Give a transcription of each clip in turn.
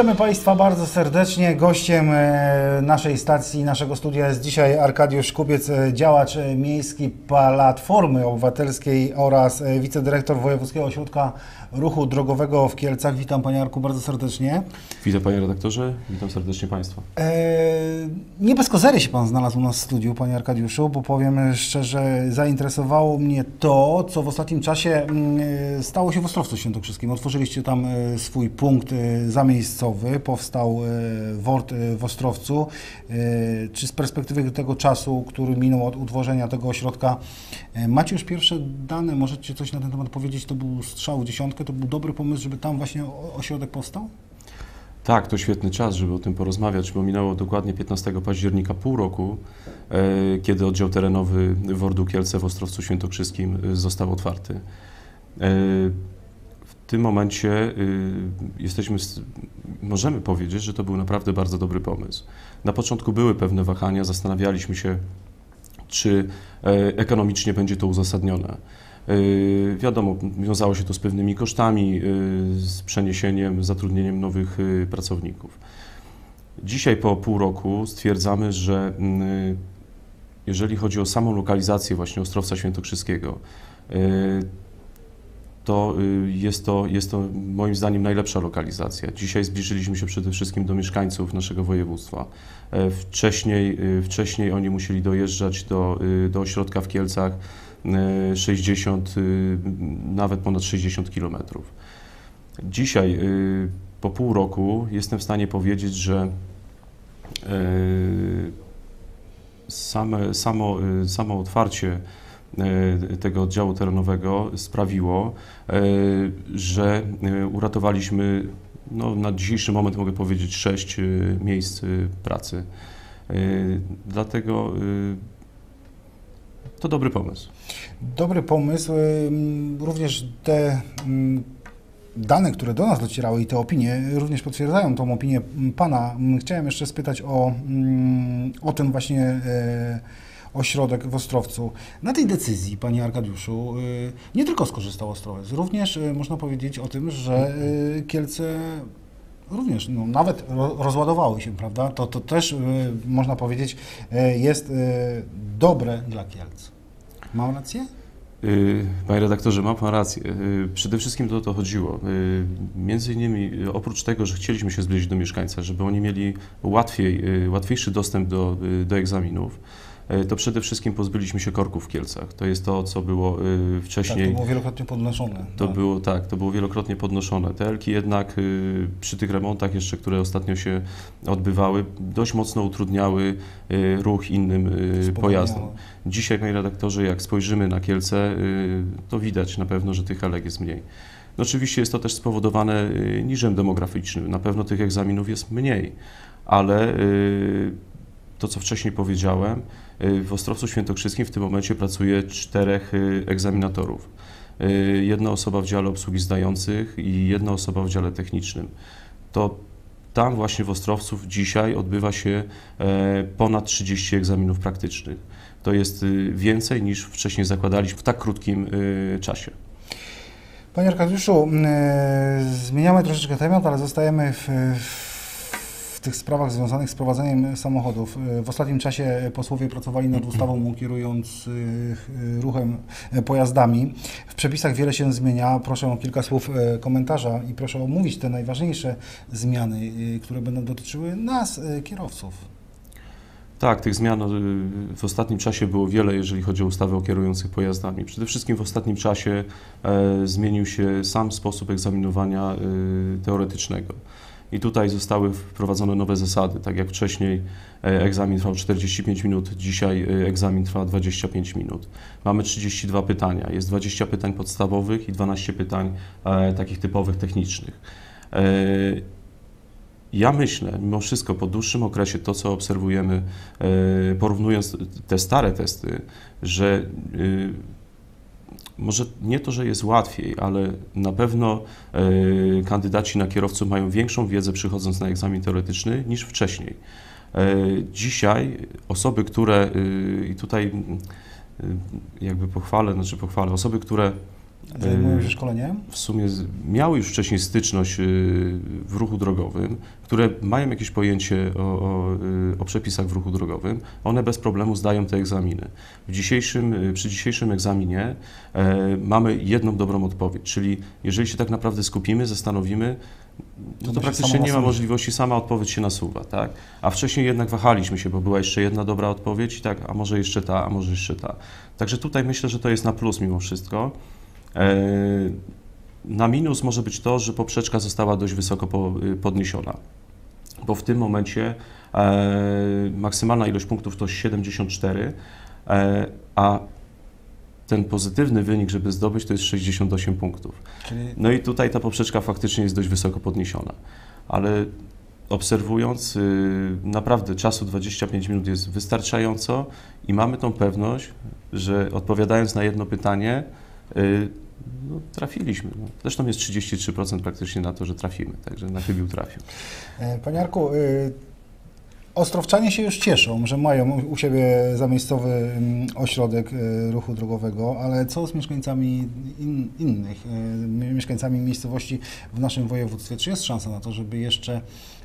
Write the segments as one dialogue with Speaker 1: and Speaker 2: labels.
Speaker 1: Witamy Państwa bardzo serdecznie. Gościem e, naszej stacji, naszego studia jest dzisiaj Arkadiusz Kubiec, e, działacz miejski Platformy Obywatelskiej oraz e, wicedyrektor Wojewódzkiego Ośrodka Ruchu Drogowego w Kielcach. Witam Panie Arku bardzo serdecznie.
Speaker 2: Witam Panie redaktorze, witam serdecznie Państwa.
Speaker 1: Nie bez kozery się Pan znalazł u nas w studiu, Panie Arkadiuszu, bo powiem szczerze, zainteresowało mnie to, co w ostatnim czasie mm, stało się w Ostrowcu Świętokrzyskim. Otworzyliście tam swój punkt e, zamiejscowy, powstał e, WORD e, w Ostrowcu. E, Czy z perspektywy tego czasu, który minął od utworzenia tego ośrodka, macie już pierwsze dane? Możecie coś na ten temat powiedzieć? To był strzał w dziesiątkę, to był dobry pomysł, żeby tam właśnie ośrodek powstał?
Speaker 2: Tak, to świetny czas, żeby o tym porozmawiać, bo minęło dokładnie 15 października pół roku, kiedy oddział terenowy WORD-u Kielce w Ostrowcu Świętokrzyskim został otwarty. Tym momencie e, jesteśmy, możemy powiedzieć, że to był naprawdę bardzo dobry pomysł. Na początku były pewne wahania, zastanawialiśmy się, czy e, ekonomicznie będzie to uzasadnione. E, Wiadomo, wiązało się to z pewnymi kosztami, e, z przeniesieniem, zatrudnieniem nowych pracowników. Dzisiaj po pół roku stwierdzamy, że mm, jeżeli chodzi o samą lokalizację właśnie Ostrowca Świętokrzyskiego, to y, jest to, jest to moim zdaniem najlepsza lokalizacja. Dzisiaj zbliżyliśmy się przede wszystkim do mieszkańców naszego województwa. E, Wcześniej, y, wcześniej oni musieli dojeżdżać do, y, do ośrodka w Kielcach e, 60, y, nawet ponad 60 kilometrów. Dzisiaj, po pół roku, jestem w stanie powiedzieć, że e, same, samo, samo otwarcie e, tego oddziału terenowego sprawiło, e, że e, uratowaliśmy, no, na dzisiejszy moment mogę powiedzieć, sześć e, miejsc e, pracy. E, Dlatego e, to dobry pomysł.
Speaker 1: Dobry pomysł. Również te dane, które do nas docierały i te opinie również potwierdzają tą opinię Pana. Chciałem jeszcze spytać o, o ten właśnie e, ośrodek w Ostrowcu. Na tej decyzji, Panie Arkadiuszu, y, nie tylko skorzystał Ostrowiec, również y, można powiedzieć o tym, że y, Kielce również no, nawet ro- rozładowały się, prawda? To, to też można powiedzieć jest dobre dla Kielc. Mam rację?
Speaker 2: Panie redaktorze, ma Pan rację. Przede wszystkim to o to chodziło. Między innymi oprócz tego, że chcieliśmy się zbliżyć do mieszkańca, żeby oni mieli łatwiej, łatwiejszy dostęp do, do egzaminów, to przede wszystkim pozbyliśmy się korków w Kielcach. To jest to, co było
Speaker 1: Tak,
Speaker 2: wcześniej.
Speaker 1: to było wielokrotnie podnoszone.
Speaker 2: To
Speaker 1: tak.
Speaker 2: było tak, to było wielokrotnie podnoszone. Te elki jednak y, przy tych remontach jeszcze, które ostatnio się odbywały, dość mocno utrudniały ruch innym pojazdom. Dzisiaj, panie redaktorze, jak spojrzymy na Kielce, to widać na pewno, że tych elek jest mniej. No oczywiście jest to też spowodowane niżem demograficznym. Na pewno tych egzaminów jest mniej, ale to, co wcześniej powiedziałem, w Ostrowcu Świętokrzyskim w tym momencie pracuje czterech y, egzaminatorów. Y, Jedna osoba w dziale obsługi zdających i jedna osoba w dziale technicznym. To tam właśnie w Ostrowcu dzisiaj odbywa się e, ponad 30 egzaminów praktycznych. To jest y, więcej niż wcześniej zakładaliśmy w tak krótkim y, czasie.
Speaker 1: Panie Arkadiuszu, zmieniamy troszeczkę temat, ale zostajemy w, w tych sprawach związanych z prowadzeniem samochodów. E, W ostatnim czasie posłowie pracowali nad ustawą kierując e, ruchem e, pojazdami. W przepisach wiele się zmienia. Proszę o kilka słów e, komentarza i proszę omówić te najważniejsze zmiany, e, które będą dotyczyły nas, e, kierowców.
Speaker 2: Tak, tych zmian w ostatnim czasie było wiele, jeżeli chodzi o ustawę o kierujących pojazdami. Przede wszystkim w ostatnim czasie e, zmienił się sam sposób egzaminowania y, teoretycznego. I tutaj zostały wprowadzone nowe zasady. Tak jak wcześniej e, egzamin trwał 45 minut, dzisiaj e, egzamin trwa 25 minut. Mamy 32 pytania. Jest 20 pytań podstawowych i 12 pytań e, takich typowych technicznych. Ja myślę, mimo wszystko, po dłuższym okresie, to co obserwujemy, porównując te stare testy, że e, może nie to, że jest łatwiej, ale na pewno e, kandydaci na kierowców mają większą wiedzę przychodząc na egzamin teoretyczny niż wcześniej. E, Dzisiaj osoby, które, e, i tutaj e, jakby pochwalę, znaczy pochwalę, osoby, które
Speaker 1: Zajmują się szkoleniem?
Speaker 2: w sumie miały już wcześniej styczność y, w ruchu drogowym, które mają jakieś pojęcie o, o, y, o przepisach w ruchu drogowym, one bez problemu zdają te egzaminy. W dzisiejszym, y, przy dzisiejszym egzaminie e, mamy jedną dobrą odpowiedź, czyli jeżeli się tak naprawdę skupimy, zastanowimy, no
Speaker 1: To
Speaker 2: to praktycznie nie ma możliwości, sama odpowiedź się nasuwa, tak? A wcześniej jednak wahaliśmy się, bo była jeszcze jedna dobra odpowiedź i tak, a może jeszcze ta, a może jeszcze ta. Także tutaj myślę, że to jest na plus mimo wszystko. E, Na minus może być to, że poprzeczka została dość wysoko y, podniesiona, bo w tym momencie e, maksymalna ilość punktów to 74, e, a ten pozytywny wynik, żeby zdobyć, to jest 68 punktów. No i tutaj ta poprzeczka faktycznie jest dość wysoko podniesiona, ale obserwując, y, naprawdę czasu 25 minut jest wystarczająco i mamy tą pewność, że odpowiadając na jedno pytanie, no, trafiliśmy. Zresztą jest 33% praktycznie na to, że trafimy, także na chybił trafił.
Speaker 1: E, Panie Jarku, y, Ostrowczanie się już cieszą, że mają u siebie zamiejscowy mm, ośrodek y, ruchu drogowego, ale co z mieszkańcami in, innych, y, mieszkańcami miejscowości w naszym województwie? Czy jest szansa na to, żeby jeszcze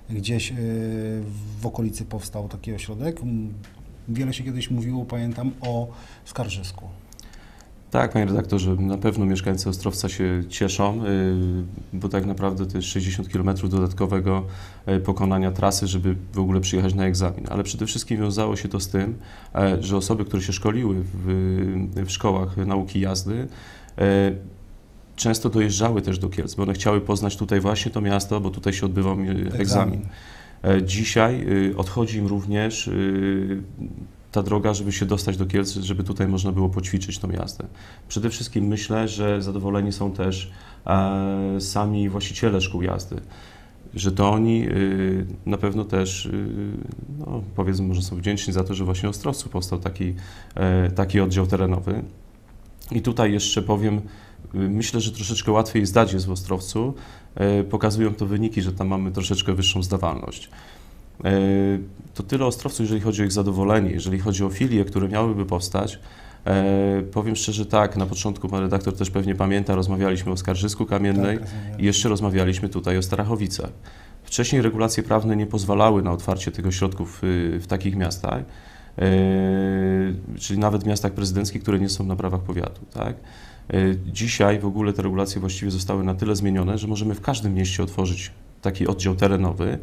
Speaker 1: gdzieś y, w okolicy powstał taki ośrodek? Mm, Wiele się kiedyś mówiło, pamiętam, o Skarżysku.
Speaker 2: Tak, panie redaktorze, na pewno mieszkańcy Ostrowca się cieszą, y, bo tak naprawdę to jest 60 km dodatkowego y, pokonania trasy, żeby w ogóle przyjechać na egzamin. Ale przede wszystkim wiązało się to z tym, e, że osoby, które się szkoliły w, w szkołach nauki jazdy, e, często dojeżdżały też do Kielc, bo one chciały poznać tutaj właśnie to miasto, bo tutaj się odbywał egzamin. E, Dzisiaj y, odchodzi im również ta droga, żeby się dostać do Kielc, żeby tutaj można było poćwiczyć tą jazdę. Przede wszystkim myślę, że zadowoleni są też e, sami właściciele szkół jazdy, że to oni y, na pewno też, y, no, powiedzmy, może są wdzięczni za to, że właśnie w Ostrowcu powstał taki, e, taki oddział terenowy. I tutaj jeszcze powiem, y, myślę, że troszeczkę łatwiej zdać jest w Ostrowcu. E, Pokazują to wyniki, że tam mamy troszeczkę wyższą zdawalność. E, To tyle Ostrowców, jeżeli chodzi o ich zadowolenie, jeżeli chodzi o filie, które miałyby powstać. E, Powiem szczerze tak, na początku pan redaktor też pewnie pamięta, rozmawialiśmy o Skarżysku Kamiennej
Speaker 1: Tak,
Speaker 2: i jeszcze rozmawialiśmy tutaj o Starachowicach. Wcześniej regulacje prawne nie pozwalały na otwarcie tych ośrodków y, w takich miastach, e, czyli nawet w miastach prezydenckich, które nie są na prawach powiatu. Tak? E, Dzisiaj w ogóle te regulacje właściwie zostały na tyle zmienione, że możemy w każdym mieście otworzyć taki oddział terenowy,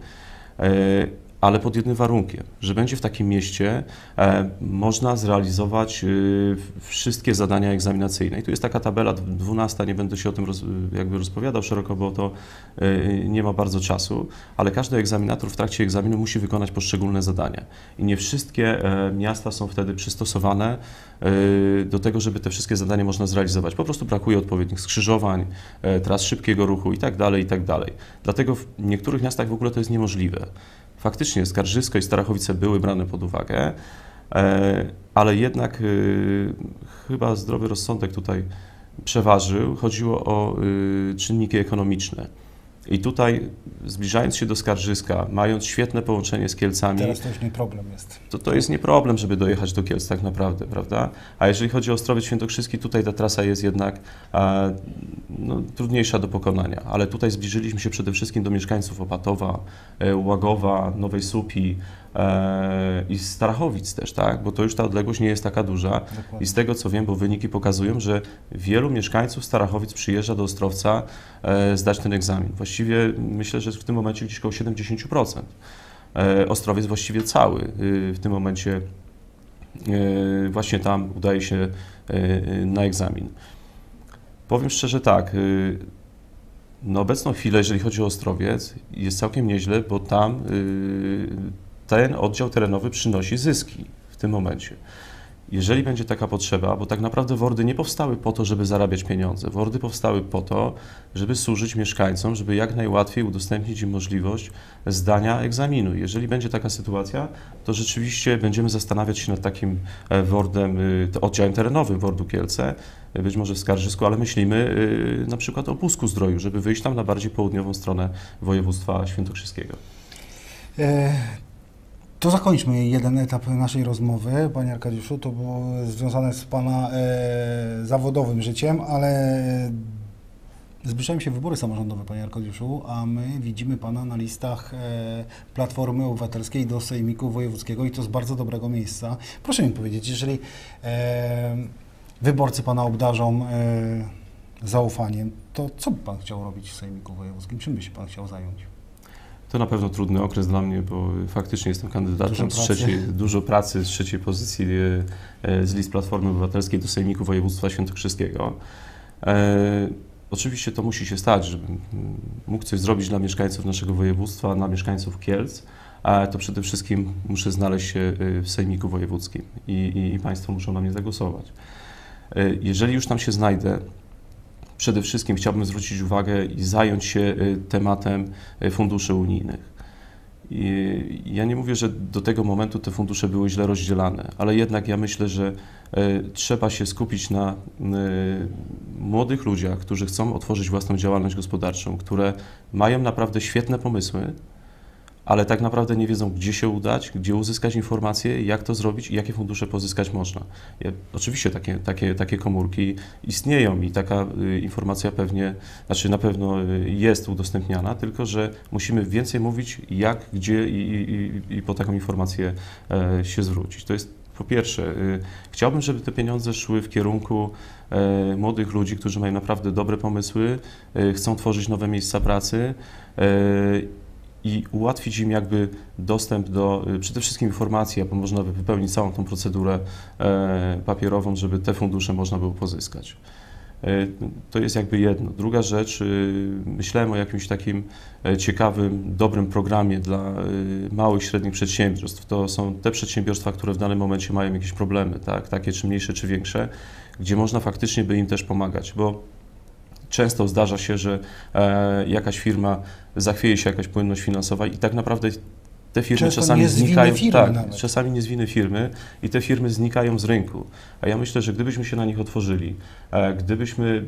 Speaker 2: e, ale pod jednym warunkiem, że będzie w takim mieście e, można zrealizować y, wszystkie zadania egzaminacyjne. I tu jest taka tabela 12, nie będę się o tym roz, jakby rozpowiadał szeroko, bo to y, nie ma bardzo czasu, ale każdy egzaminator w trakcie egzaminu musi wykonać poszczególne zadania. I nie wszystkie e, miasta są wtedy przystosowane do tego, żeby te wszystkie zadania można zrealizować. Po prostu brakuje odpowiednich skrzyżowań, e, tras szybkiego ruchu i tak dalej, i tak dalej. Dlatego w niektórych miastach w ogóle to jest niemożliwe. Faktycznie Skarżysko i Starachowice były brane pod uwagę, e, ale jednak y, chyba zdrowy rozsądek tutaj przeważył. Chodziło o y, czynniki ekonomiczne. I tutaj, zbliżając się do Skarżyska, mając świetne połączenie z Kielcami,
Speaker 1: Teraz to już nie problem jest.
Speaker 2: to to jest nie problem, żeby dojechać do Kielc tak naprawdę, prawda? A jeżeli chodzi o Ostrowiec Świętokrzyski, tutaj ta trasa jest jednak e, no, trudniejsza do pokonania, ale tutaj zbliżyliśmy się przede wszystkim do mieszkańców Opatowa, e, Łagowa, Nowej Supi i Starachowic też, tak? Bo to już ta odległość nie jest taka duża i
Speaker 1: Dokładnie.
Speaker 2: z tego co wiem, bo wyniki pokazują, że wielu mieszkańców Starachowic przyjeżdża do Ostrowca e, zdać ten egzamin. Właściwie myślę, że w tym momencie gdzieś około 70%. E, Ostrowiec właściwie cały y, w tym momencie właśnie tam udaje się na egzamin. Powiem szczerze tak, y, na obecną chwilę, jeżeli chodzi o Ostrowiec, jest całkiem nieźle, bo tam y, ten oddział terenowy przynosi zyski w tym momencie. Jeżeli będzie taka potrzeba, bo tak naprawdę WORDy nie powstały po to, żeby zarabiać pieniądze. WORDy powstały po to, żeby służyć mieszkańcom, żeby jak najłatwiej udostępnić im możliwość zdania egzaminu. Jeżeli będzie taka sytuacja, to rzeczywiście będziemy zastanawiać się nad takim e, WORDem, to oddziałem terenowym WORDu Kielce, być może w Skarżysku, ale myślimy y, na przykład o Pusku Zdroju, żeby wyjść tam na bardziej południową stronę województwa świętokrzyskiego.
Speaker 1: E, To zakończmy jeden etap naszej rozmowy, Panie Arkadiuszu. To było związane z Pana e, zawodowym życiem, ale zbliżają się wybory samorządowe, Panie Arkadiuszu, a my widzimy Pana na listach e, Platformy Obywatelskiej do Sejmiku Wojewódzkiego i to z bardzo dobrego miejsca. Proszę mi powiedzieć, jeżeli e, wyborcy Pana obdarzą e, zaufaniem, to co by Pan chciał robić w Sejmiku Wojewódzkim? Czym by się Pan chciał zająć?
Speaker 2: To na pewno trudny okres dla mnie, bo faktycznie jestem kandydatem
Speaker 1: Dużo
Speaker 2: z
Speaker 1: pracy.
Speaker 2: trzeciej, dużo pracy z trzeciej pozycji e, e, z list Platformy Obywatelskiej do Sejmiku Województwa Świętokrzyskiego. E, oczywiście to musi się stać, żebym mógł coś zrobić dla mieszkańców naszego województwa, dla mieszkańców Kielc, a to przede wszystkim muszę znaleźć się e, w Sejmiku Wojewódzkim i, i, i Państwo muszą na mnie zagłosować. E, jeżeli już tam się znajdę, przede wszystkim chciałbym zwrócić uwagę i zająć się e, tematem e, funduszy unijnych. I ja nie mówię, że do tego momentu te fundusze były źle rozdzielane, ale jednak ja myślę, że e, trzeba się skupić na młodych ludziach, którzy chcą otworzyć własną działalność gospodarczą, które mają naprawdę świetne pomysły, ale tak naprawdę nie wiedzą, gdzie się udać, gdzie uzyskać informacje, jak to zrobić i jakie fundusze pozyskać można. Ja, oczywiście takie, takie, takie komórki istnieją i taka y, informacja pewnie, znaczy na pewno y, jest udostępniana, tylko że musimy więcej mówić, jak, gdzie i, i, i- po taką informację e, się zwrócić. To jest po pierwsze, y, chciałbym, żeby te pieniądze szły w kierunku e, młodych ludzi, którzy mają naprawdę dobre pomysły, e, chcą tworzyć nowe miejsca pracy i ułatwić im jakby dostęp do y, przede wszystkim informacji, a można wypełnić całą tą procedurę e, papierową, żeby te fundusze można było pozyskać. E, To jest jakby jedno. Druga rzecz, y, myślałem o jakimś takim e, ciekawym, dobrym programie dla y, małych, średnich przedsiębiorstw. To są te przedsiębiorstwa, które w danym momencie mają jakieś problemy, tak? takie czy mniejsze, czy większe, gdzie można faktycznie by im też pomagać, bo często zdarza się, że e, jakaś firma zachwieje się jakaś płynność finansowa i tak naprawdę te firmy
Speaker 1: Często
Speaker 2: czasami znikają,
Speaker 1: firmy
Speaker 2: tak,
Speaker 1: nawet.
Speaker 2: czasami nie z winy firmy i te firmy znikają z rynku. A ja myślę, że gdybyśmy się na nich otworzyli, e, gdybyśmy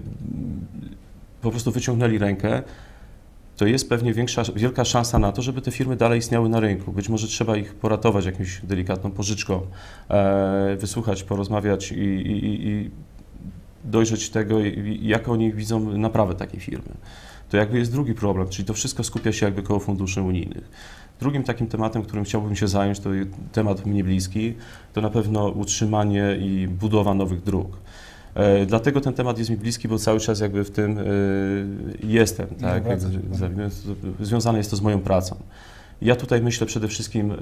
Speaker 2: po prostu wyciągnęli rękę, to jest pewnie większa, wielka szansa na to, żeby te firmy dalej istniały na rynku. Być może trzeba ich poratować jakąś delikatną pożyczką, e, wysłuchać, porozmawiać i, i- i dojrzeć tego, jak oni widzą naprawę takiej firmy. To jakby jest drugi problem, czyli to wszystko skupia się jakby koło funduszy unijnych. Drugim takim tematem, którym chciałbym się zająć, to temat mnie bliski, to na pewno utrzymanie i budowa nowych dróg. E, Dlatego ten temat jest mi bliski, bo cały czas jakby w tym e, jestem, tak? Związane jest to z moją pracą. Ja tutaj myślę przede wszystkim e,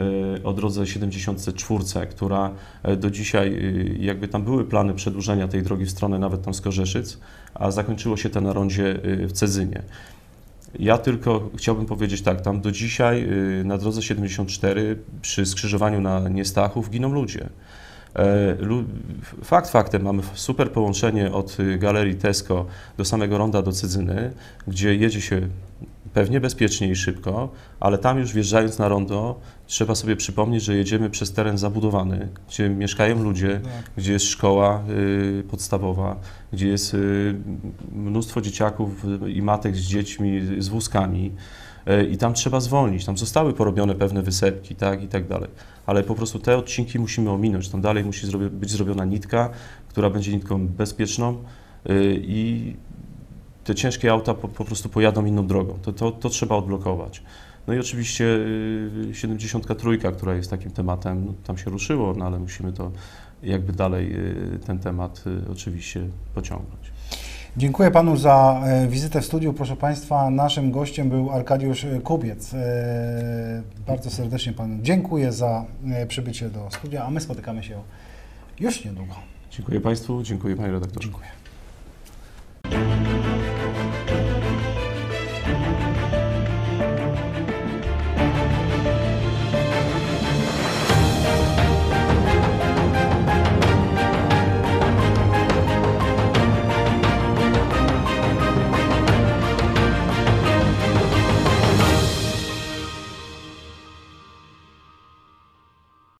Speaker 2: o drodze 74, która e, do dzisiaj, e, jakby tam były plany przedłużenia tej drogi w stronę nawet tam Skorzeszyc, a zakończyło się to na rondzie w Cezynie. Ja tylko chciałbym powiedzieć tak, tam do dzisiaj na drodze 74 przy skrzyżowaniu na Niestachów giną ludzie. Lu- Fakt faktem, mamy super połączenie od galerii Tesco do samego ronda do Cydzyny, gdzie jedzie się pewnie bezpiecznie i szybko, ale tam już wjeżdżając na rondo trzeba sobie przypomnieć, że jedziemy przez teren zabudowany, gdzie mieszkają ludzie,
Speaker 1: Tak.
Speaker 2: gdzie jest szkoła y, podstawowa, gdzie jest y, mnóstwo dzieciaków i matek z dziećmi, z wózkami y, i tam trzeba zwolnić. Tam zostały porobione pewne wysepki, tak i tak dalej. Ale po prostu te odcinki musimy ominąć. Tam dalej musi zrobi- być zrobiona nitka, która będzie nitką bezpieczną y, i te ciężkie auta po, po prostu pojadą inną drogą. To, to, to trzeba odblokować. No i oczywiście y, 73, która jest takim tematem, no, tam się ruszyło, no ale musimy to jakby dalej y, ten temat y, oczywiście pociągnąć.
Speaker 1: Dziękuję panu za e, wizytę w studiu. Proszę państwa, naszym gościem był Arkadiusz e, Kubiec. E, Bardzo serdecznie panu dziękuję za przybycie do studia, a my spotykamy się już niedługo.
Speaker 2: Dziękuję Państwu, dziękuję Panie Redaktorze.
Speaker 1: Dziękuję.